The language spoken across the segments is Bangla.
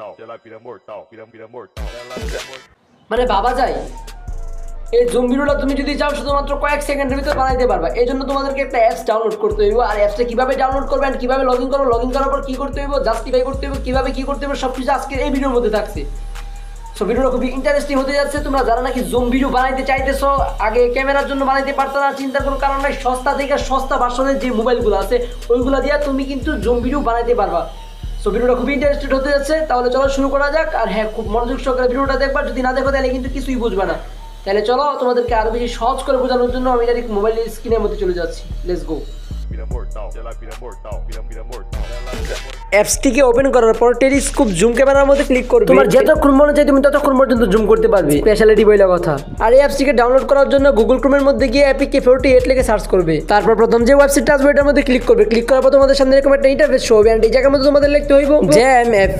mortal, ela vira mortal, vira. মানে ভাবা যায় এই জুম ভিডিওটা তুমি যদি চাও শুধুমাত্র কয়েক সেকেন্ডের ভিতরে বানাইতে পারবা। এই জন্য তোমাদেরকে একটা অ্যাপস ডাউনলোড করতে হইব। আর অ্যাপসটা কীভাবে ডাউনলোড করবে আর কীভাবে লগ ইন করব লগ ইন করার পর কি করতে হইব জাস্টিফাই করতে হইব কীভাবে কি করতে হবে সব কিছু আজকে এই ভিডিওর মধ্যে থাকছে। সো ভিডিওটা খুবই ইন্টারেস্টিং হতে যাচ্ছে। তোমরা যারা নাকি জুম ভিডিও বানাইতে চাইতেছো আগে ক্যামেরার জন্য বানাইতে পারতো না চিন্তার কোনো কারণ নাই। সস্তা থেকে সস্তা ভার্সনের যে মোবাইলগুলো আছে ওইগুলো দিয়ে তুমি কিন্তু জুম ভিডিও বানাইতে পারবা। সো ভিডিওটা খুবই ইন্টারেস্টেড হতে যাচ্ছে। তাহলে চলো শুরু করা যাক। আর হ্যাঁ খুব মনোযোগ সহকারে ভিডিওটা দেখবা। যদি না দেখো, তাহলে কিন্তু কিছুই বুঝবে না। তাহলে চলো তোমাদেরকে আরও বেশি সহজ করে বোঝানোর জন্য আমি ডাইরেক্ট মোবাইল স্ক্রিনের মধ্যে চলে যাচ্ছি। লেটস গো অ্যাপসটিকে ওপেন করার পর টেলিস্কোপ জুম ক্যামেরার মধ্যে ক্লিক করবে। তোমার যতক্ষণ মনে চাই তুমি ততক্ষণ পর্যন্ত জুম করতে পারবে। স্পেশালিটি বইলা কথা। আর এই অ্যাপসটিকে ডাউনলোড করার জন্য গুগল ক্রোমের মধ্যে গিয়ে অ্যাপিকে ফোরটি এইট লিখে সার্চ করবে। তারপর প্রথম যে ওয়েবসাইটটা আসবে এটার মধ্যে ক্লিক করবে। ক্লিক করার পর তোমাদের সামনে এরকম একটা ইন্টারফেস শো হবে। অ্যান্ড এই জায়গার মধ্যে তোমাদের লিখতে হইব জে এম এফ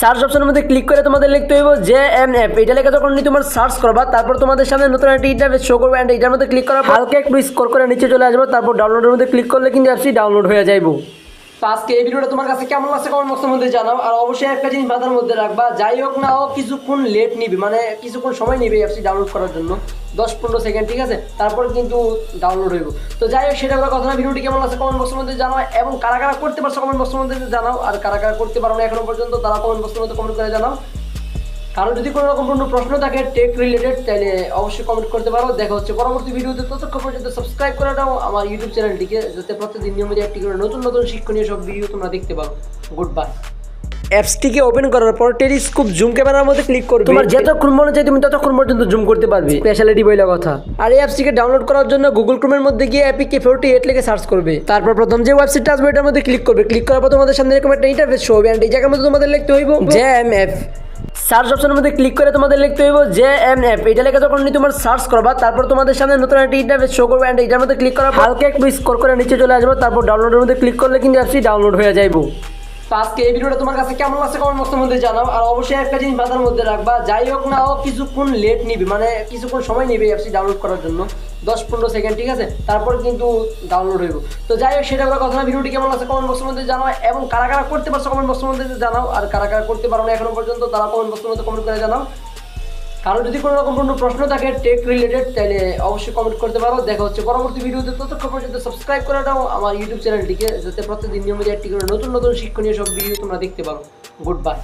সার্চ অপশনের মধ্যে ক্লিক করে তোমাদের লিখতে হইব জে এম এফ এটা লেখা যখন তোমার সার্চ করবা তারপর তোমাদের সামনে নতুন একটা ইন্টারফেস শো করবে। অ্যান্ড এটার মধ্যে ক্লিক করার পর হালকা একটু স্কোর করে নিচে চলে আসব। তারপর ডাউনলোডের মধ্যে ক্লিক করলে কিন্তু অ্যাপসটি ডাউনলোড হয়ে যাইবো। আজকে এই ভিডিওটা তোমার কাছে কেমন লাগছে কমেন্ট বক্সের মধ্যে জানাও। আর অবশ্যই একটা জিনিস মাথার মধ্যে রাখবা, যাই হোক না হোক কিছুক্ষণ লেট নিবে মানে কিছুক্ষণ সময় নিবে অ্যাপসটি ডাউনলোড করার জন্য। দশ পনেরো সেকেন্ড ঠিক আছে? তারপর কিন্তু ডাউনলোড হইব। তো যাই হোক, সেটা কথা না, ভিডিওটি কেমন লাগছে কমেন্ট বক্সের মধ্যে জানাও, এবং কারা কারা করতে পারছ কমেন্ট বক্সের মধ্যে জানাও, আর কারা কারা করতে পারো না এখনও পর্যন্ত, তারা কমেন্ট বক্সের মধ্যে কমেন্ট করে জানাও। কারও যদি কোনো রকম কোনো প্রশ্ন থাকে টেক রিলেটেড তাহলে অবশ্যই কমেন্ট করতে পারো। দেখা হচ্ছে পরবর্তী ভিডিওতে। ততক্ষণ পর্যন্ত সাবস্ক্রাইব করে দাও আমার ইউটিউব চ্যানেলটিকে যাতে প্রতিদিন নিয়মিত একটি করে নতুন নতুন শিক্ষণীয় সব ভিডিও তোমরা দেখতে পারো গুড বাই অ্যাপসটিকে ওপেন করার পর টেলিস্কোপ জুম ক্যামেরার মধ্যে ক্লিক করবে। তোমার যতক্ষণ মনে চাই তুমি ততক্ষণ পর্যন্ত জুম করতে পারবে। স্পেশালিটি বইলা কথা। আর এই অ্যাপসটিকে ডাউনলোড করার জন্য গুগল ক্রোমের মধ্যে গিয়ে অ্যাপিকে ফোরটি এইট লিখে সার্চ করবে। তারপর প্রথম যে ওয়েবসাইটটা আসবে এটার মধ্যে ক্লিক করবে। ক্লিক করার পর তোমাদের সামনে এরকম একটা ইন্টারফেস শো হবে অ্যান্ড এই জায়গার মধ্যে তোমাদের লিখতে হইব জ্যাম এফ সার্চ অপশনের মধ্যে ক্লিক করে তোমাদের লিখতে হইব জে এম এফ। এটা লেখা যখন তোমার সার্চ করবা, তারপর তোমাদের সামনে নতুন একটা ইন্টারফেস শো করবে অ্যান্ড এটার মধ্যে ক্লিক পর হালকা একটু স্কোর করে নিচে চলে আসব, তারপর ডাউনলোডের মধ্যে ক্লিক করলে কিন্তু অ্যাপসটি ডাউনলোড হয়ে যাইবো। তো আজকে এই ভিডিওটা তোমার কাছে কেমন লাগছে কমেন্ট বক্সের মধ্যে জানাও। আর অবশ্যই একটা জিনিস মাথার মধ্যে রাখবা, যাই হোক না হোক, কিছুক্ষণ লেট নিবে মানে কিছুক্ষণ সময় নিবে অ্যাপসি ডাউনলোড করার জন্য। দশ পনেরো সেকেন্ড ঠিক আছে? তারপর কিন্তু ডাউনলোড হইব। তো যাই হোক, সেটা কথা না। ভিডিওটি কেমন লাগছে কমেন্ট বক্সের মধ্যে জানাও এবং কারা কারা করতে পারছ কমেন্ট বক্সের মধ্যে জানাও। আর কারা কারা করতে পারো না এখনও পর্যন্ত, তারা কমেন্ট বক্সের মধ্যে কমেন্ট করে জানাও। কারও যদি কোনো রকম কোনো প্রশ্ন থাকে টেক রিলেটেড তাহলে অবশ্যই কমেন্ট করতে পারো। দেখা হচ্ছে পরবর্তী ভিডিওতে। ততক্ষণ পর্যন্ত সাবস্ক্রাইব করে দাও আমার ইউটিউব চ্যানেলটিকে যাতে প্রতিদিন নিয়মিত একটি করে নতুন নতুন শিক্ষণীয় সব ভিডিও তোমরা দেখতে পারো। Good bye